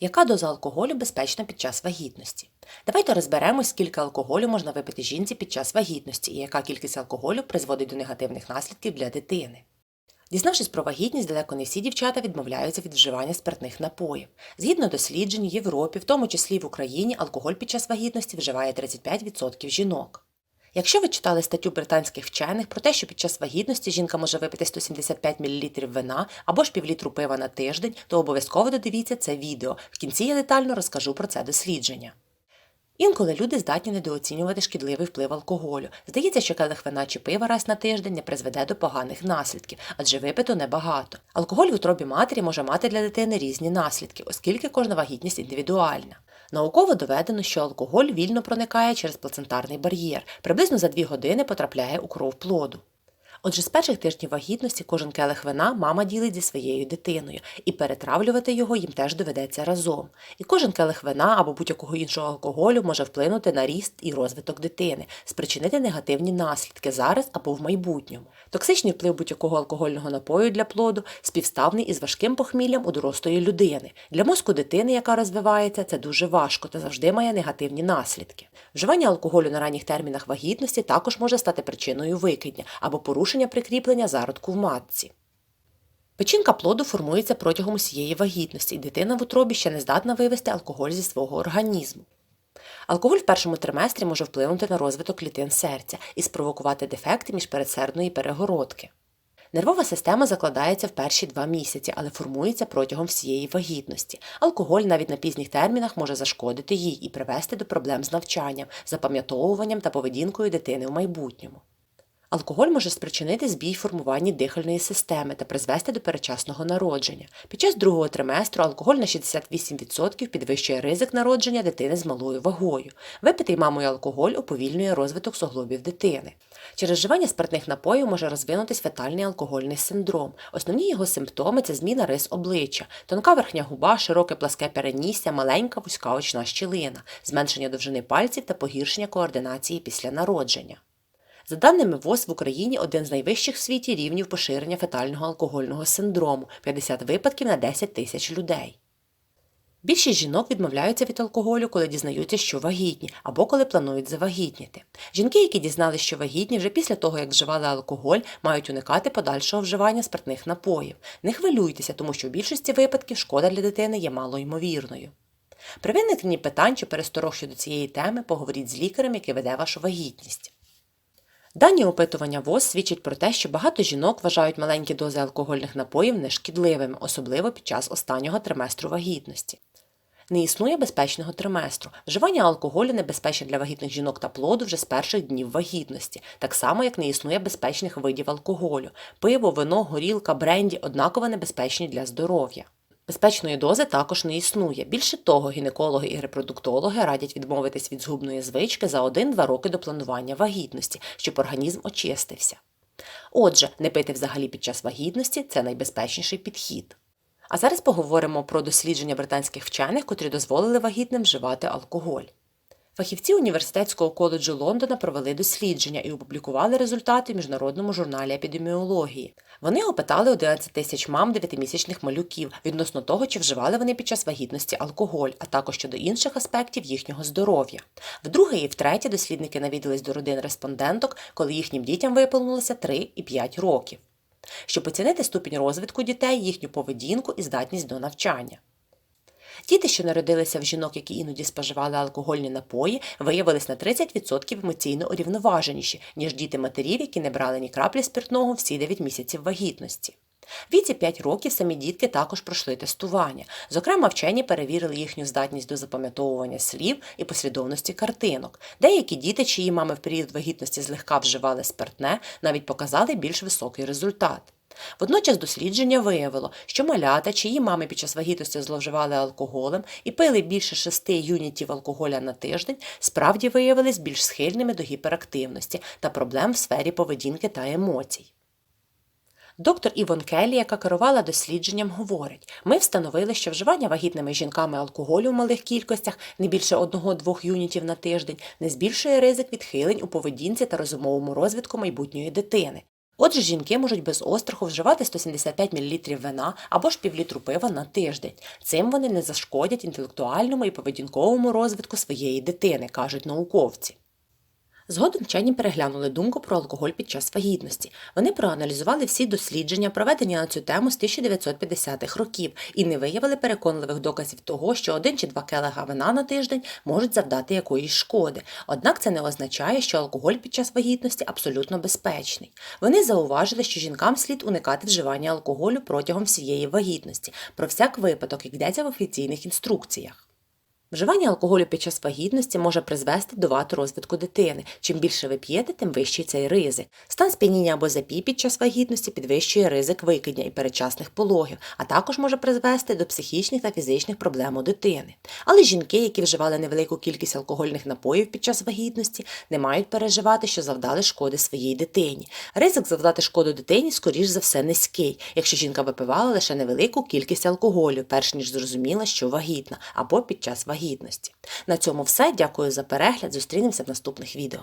Яка доза алкоголю безпечна під час вагітності? Давайте розберемось, скільки алкоголю можна випити жінці під час вагітності і яка кількість алкоголю призводить до негативних наслідків для дитини. Дізнавшись про вагітність, далеко не всі дівчата відмовляються від вживання спиртних напоїв. Згідно досліджень, в Європі, в тому числі в Україні, алкоголь під час вагітності вживає 35% жінок. Якщо ви читали статтю британських вчених про те, що під час вагітності жінка може випити 175 мл вина або ж півлітру пива на тиждень, то обов'язково додивіться це відео. В кінці я детально розкажу про це дослідження. Інколи люди здатні недооцінювати шкідливий вплив алкоголю. Здається, що келих вина чи пива раз на тиждень не призведе до поганих наслідків, адже випито небагато. Алкоголь в утробі матері може мати для дитини різні наслідки, оскільки кожна вагітність індивідуальна. Науково доведено, що алкоголь вільно проникає через плацентарний бар'єр, приблизно за 2 години потрапляє у кров плоду. Отже, з перших тижнів вагітності кожен келих вина мама ділить зі своєю дитиною, і перетравлювати його їм теж доведеться разом. І кожен келих вина або будь-якого іншого алкоголю може вплинути на ріст і розвиток дитини, спричинити негативні наслідки зараз або в майбутньому. Токсичний вплив будь-якого алкогольного напою для плоду співставний із важким похміллям у дорослої людини. Для мозку дитини, яка розвивається, це дуже важко та завжди має негативні наслідки. Вживання алкоголю на ранніх термінах вагітності також може стати причиною викидня або порушення прикріплення зародку в матці. Печінка плоду формується протягом усієї вагітності, і дитина в утробі ще не здатна вивести алкоголь зі свого організму. Алкоголь в першому триместрі може вплинути на розвиток клітин серця і спровокувати дефекти міжпередсердної перегородки. Нервова система закладається в перші два місяці, але формується протягом всієї вагітності. Алкоголь навіть на пізніх термінах може зашкодити їй і привести до проблем з навчанням, запам'ятовуванням та поведінкою дитини в майбутньому. Алкоголь може спричинити збій в формуванні дихальної системи та призвести до перечасного народження. Під час другого триместру алкоголь на 68% підвищує ризик народження дитини з малою вагою. Випитий мамою алкоголь уповільнює розвиток суглобів дитини. Через вживання спиртних напоїв може розвинутись фетальний алкогольний синдром. Основні його симптоми це зміна рис обличчя, тонка верхня губа, широке пласке перенісся, маленька вузька очна щілина, зменшення довжини пальців та погіршення координації після народження. За даними ВОЗ, в Україні один з найвищих в світі рівнів поширення фетального алкогольного синдрому 50 випадків на 10 тисяч людей. Більшість жінок відмовляються від алкоголю, коли дізнаються, що вагітні, або коли планують завагітніти. Жінки, які дізналися, що вагітні, вже після того, як вживали алкоголь, мають уникати подальшого вживання спиртних напоїв. Не хвилюйтеся, тому що в більшості випадків шкода для дитини є малоймовірною. При виникненні питань чи пересторог щодо цієї теми поговоріть з лікарем, який веде вашу вагітність. Дані опитування ВОЗ свідчать про те, що багато жінок вважають маленькі дози алкогольних напоїв нешкідливими, особливо під час останнього триместру вагітності. Не існує безпечного триместру. Вживання алкоголю небезпечне для вагітних жінок та плоду вже з перших днів вагітності, так само як не існує безпечних видів алкоголю. Пиво, вино, горілка, бренді однаково небезпечні для здоров'я. Безпечної дози також не існує. Більше того, гінекологи і репродуктологи радять відмовитись від згубної звички за 1-2 роки до планування вагітності, щоб організм очистився. Отже, не пити взагалі під час вагітності це найбезпечніший підхід. А зараз поговоримо про дослідження британських вчених, котрі дозволили вагітним вживати алкоголь. Фахівці університетського коледжу Лондона провели дослідження і опублікували результати в міжнародному журналі епідеміології. Вони опитали 11 тисяч мам 9-місячних малюків відносно того, чи вживали вони під час вагітності алкоголь, а також щодо інших аспектів їхнього здоров'я. Вдруге і втретє дослідники навідались до родин респонденток, коли їхнім дітям виповнилося 3 і 5 років, щоб оцінити ступінь розвитку дітей, їхню поведінку і здатність до навчання. Діти, що народилися в жінок, які іноді споживали алкогольні напої, виявились на 30% емоційно урівноваженіші, ніж діти матерів, які не брали ні краплі спиртного всі 9 місяців вагітності. В віці 5 років самі дітки також пройшли тестування. Зокрема, вчені перевірили їхню здатність до запам'ятовування слів і послідовності картинок. Деякі діти, чиї мами в період вагітності злегка вживали спиртне, навіть показали більш високий результат. Водночас дослідження виявило, що малята, чиї мами під час вагітності зловживали алкоголем і пили більше 6 юнітів алкоголя на тиждень, справді виявились більш схильними до гіперактивності та проблем в сфері поведінки та емоцій. Доктор Івон Келлі, яка керувала дослідженням, говорить: ми встановили, що вживання вагітними жінками алкоголю в малих кількостях не більше 1-2 юнітів на тиждень не збільшує ризик відхилень у поведінці та розумовому розвитку майбутньої дитини. Отже, жінки можуть без остраху вживати 175 мл вина або ж півлітру пива на тиждень. Цим вони не зашкодять інтелектуальному і поведінковому розвитку своєї дитини, кажуть науковці. Згодом вчені переглянули думку про алкоголь під час вагітності. Вони проаналізували всі дослідження, проведені на цю тему з 1950-х років, і не виявили переконливих доказів того, що один чи два келега вина на тиждень можуть завдати якоїсь шкоди. Однак це не означає, що алкоголь під час вагітності абсолютно безпечний. Вони зауважили, що жінкам слід уникати вживання алкоголю протягом всієї вагітності, про всяк випадок, йдеться в офіційних інструкціях. Вживання алкоголю під час вагітності може призвести до вад розвитку дитини. Чим більше ви п'єте, тим вищий цей ризик. Стан сп'яніння або запій під час вагітності підвищує ризик викидня і передчасних пологів, а також може призвести до психічних та фізичних проблем у дитини. Але жінки, які вживали невелику кількість алкогольних напоїв під час вагітності, не мають переживати, що завдали шкоди своїй дитині. Ризик завдати шкоду дитині, скоріш за все, низький, якщо жінка випивала лише невелику кількість алкоголю, перш ніж зрозуміла, що вагітна, або під час вагітності. На цьому все. Дякую за перегляд. Зустрінемося в наступних відео.